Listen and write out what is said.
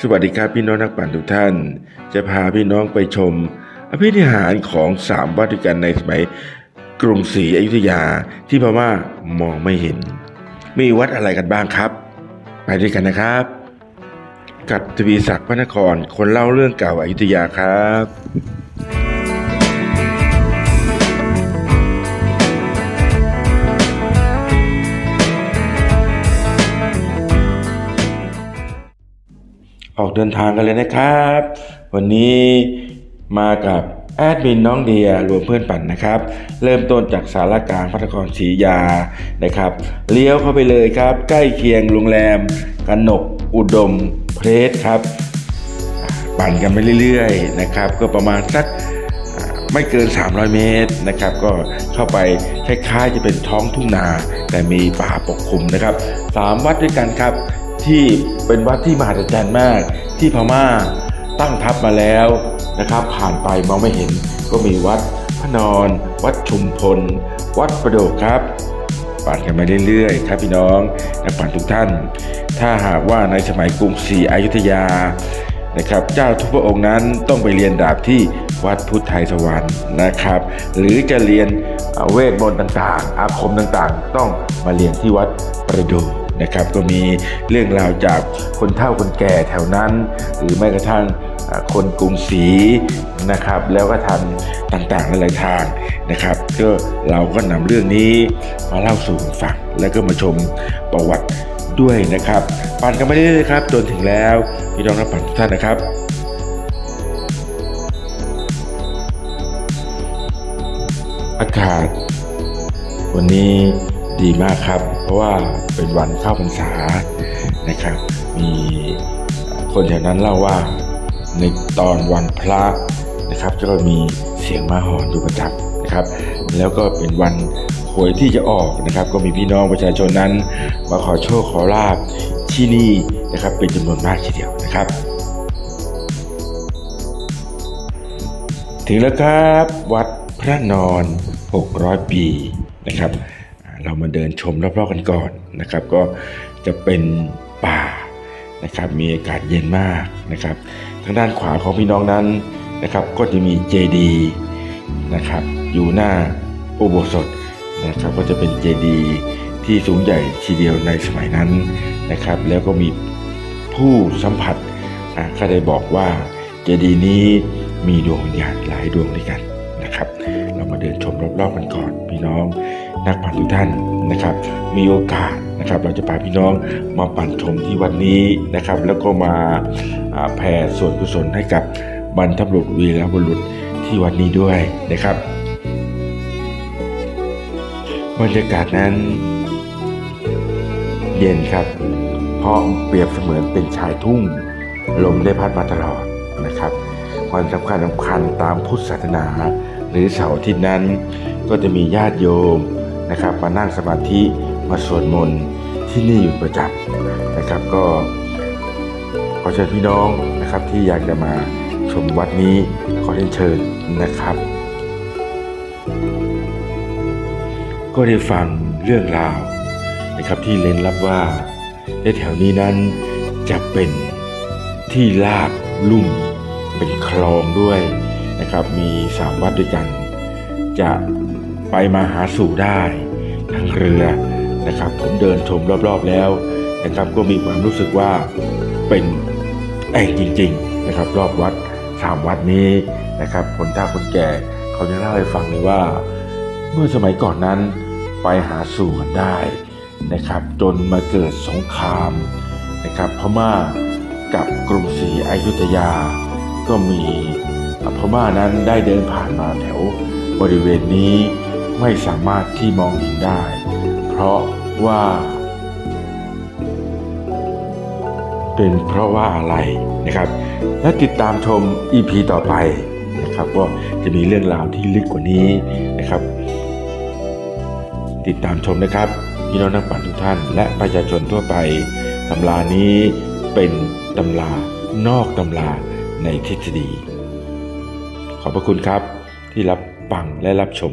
สวัสดีครับพี่น้องนักปั่นทุกท่าน จะพาพี่น้องไปชม อภินิหารของสามวัดด้วยกันในสมัยกรุงศรีอยุธยาที่พม่ามองไม่เห็น มีวัดอะไรกันบ้างครับ ไปด้วยกันนะครับ กับทวีศักดิ์พระนครคนเล่าเรื่องเก่าอายุธยาครับ ออกเดินทางกันเลยนะครับ วันนี้มากับแอดมินน้องเดียรวมเพื่อนปั่นนะครับ เริ่มต้นจากสารกลางพระนครศรียานะครับ เลี้ยวเข้าไปเลยครับ ใกล้เคียงโรงแรมกันนกอุดมเพรสครับ ปั่นกันไปเรื่อยๆนะครับ ก็ประมาณสักไม่เกิน 300 เมตรนะครับ ก็เข้าไปคล้ายๆจะเป็นท้องทุ่งนา แต่มีป่าปกคลุมนะครับสามวัดด้วยกันครับ ที่เป็นวัดที่มหัศจรรย์มาก ที่พม่าตั้งทัพมาแล้วนะครับ ผ่านไปมองไม่เห็นก็มีวัดพระนอน วัดชุมพล วัดประโดกครับปั่นกันมาเรื่อยๆครับพี่น้องนักปั่นทุกท่าน ถ้าหากว่าในสมัยกรุงศรีอยุธยานะครับเจ้าทุกพระองค์นั้นต้องไปเรียนดาบที่วัดพุทธไทยสวรรค์นะครับ หรือจะเรียนเวทมนต์ต่างๆ อาคมต่างๆ ต้องมาเรียนที่วัดประดู นะครับก็มีเรื่องราวจากคนเฒ่าคนแก่แถวนั้น หรือแม้กระทั่งคนกรุงศรีนะครับ แล้วก็ทำต่างๆหลายทางนะครับ ก็เราก็นำเรื่องนี้มาเล่าสู่กันฟังแล้วก็มาชมประวัติด้วยนะครับปั่นกันไปเรื่อยๆครับจนถึงแล้วพี่น้องนักปั่นทุกท่านนะครับอากาศ วันนี้ ดีมากครับ เพราะว่าเป็นวันเข้าพรรษานะครับ มีคนแถวนั้นเล่าว่าในตอนวันพระนะครับก็มีเสียงม้าหอนอยู่ประจำนะครับ แล้วก็เป็นวันหวยที่จะออกนะครับ ก็มีพี่น้องประชาชนนั้นมาขอโชคขอลาบที่นี่นะครับเป็นจำนวนมากทีเดียวนะครับ ถึงแล้วครับวัดพระนอน 600 ปีนะครับ เรามาเดินชมรอบๆกันก่อนนะครับ ก็จะเป็นป่านะครับ มีอากาศเย็นมากนะครับ ทางด้านขวาของพี่น้องนั้นนะครับ ก็จะมีเจดีนะครับ อยู่หน้าอุโบสถนะครับ ก็จะเป็นเจดีที่สูงใหญ่ทีเดียวในสมัยนั้นนะครับ แล้วก็มีผู้สัมผัสอ่าก็ได้บอกว่าเจดีย์นี้มีดวงวิญญาณหลายดวงด้วยกันนะครับ เรามาเดินชมรอบๆกันก่อนพี่น้อง นักปั่นทุกท่านนะครับ มีโอกาสนะครับ เราจะพาพี่น้องมาปั่นชมที่วันนี้นะครับ แล้วก็มาแผ่ส่วนกุศลให้กับบรรพบุรุษวีรบุรุษที่วันนี้ด้วยนะครับบรรยากาศนั้นเย็นครับ เพราะเปรียบเสมือนเป็นชายทุ่ง ลมได้พัดมาตลอดนะครับวันสำคัญสำคัญตามพุทธศาสนา หรือเสาร์อาทิตย์นั้น ก็จะมีญาติโยม นะครับ มานั่งสมาธิมาสวดมนต์ที่นี่อยู่ประจำนะครับก็ขอเชิญพี่น้องนะครับที่อยากจะมาชมวัดนี้ขอเรียนเชิญนะครับ ก็ได้ฟังเรื่องราวนะครับที่เล่นลับว่าในแถวนี้นั้นจะเป็นที่ลาบลุ่มเป็นคลองด้วยนะครับ มีสามวัดด้วยกัน จะ ไปมาหาสู่ได้ทางเรือนะครับ ผมเดินชมรอบๆแล้วนะครับ ก็มีความรู้สึกว่าเป็นแอ่งจริง ๆนะครับ รอบวัดสามวัดนี้นะครับคนเฒ่าคนแก่เขาจะเล่าให้ฟังเลยว่า เมื่อสมัยก่อนนั้นไปหาสู่กันได้นะครับ จนมาเกิดสงครามนะครับพม่ากับกรุงศรีอยุธยา ก็มีพม่านั้นได้เดินผ่านมาแถวบริเวณนี้ ไม่สามารถที่มองเห็นได้ เพราะว่า เป็นเพราะว่าอะไรนะครับ และติดตามชม EP ต่อไปนะครับว่าจะมีเรื่องราวที่ลึกกว่านี้นะครับ ติดตามชมนะครับพี่น้องนักปั่นทุกท่าน และประชาชนทั่วไปตำรานี้เป็นตำรานอกตำราในทฤษฎี ขอบพระคุณครับที่รับฟังและรับชม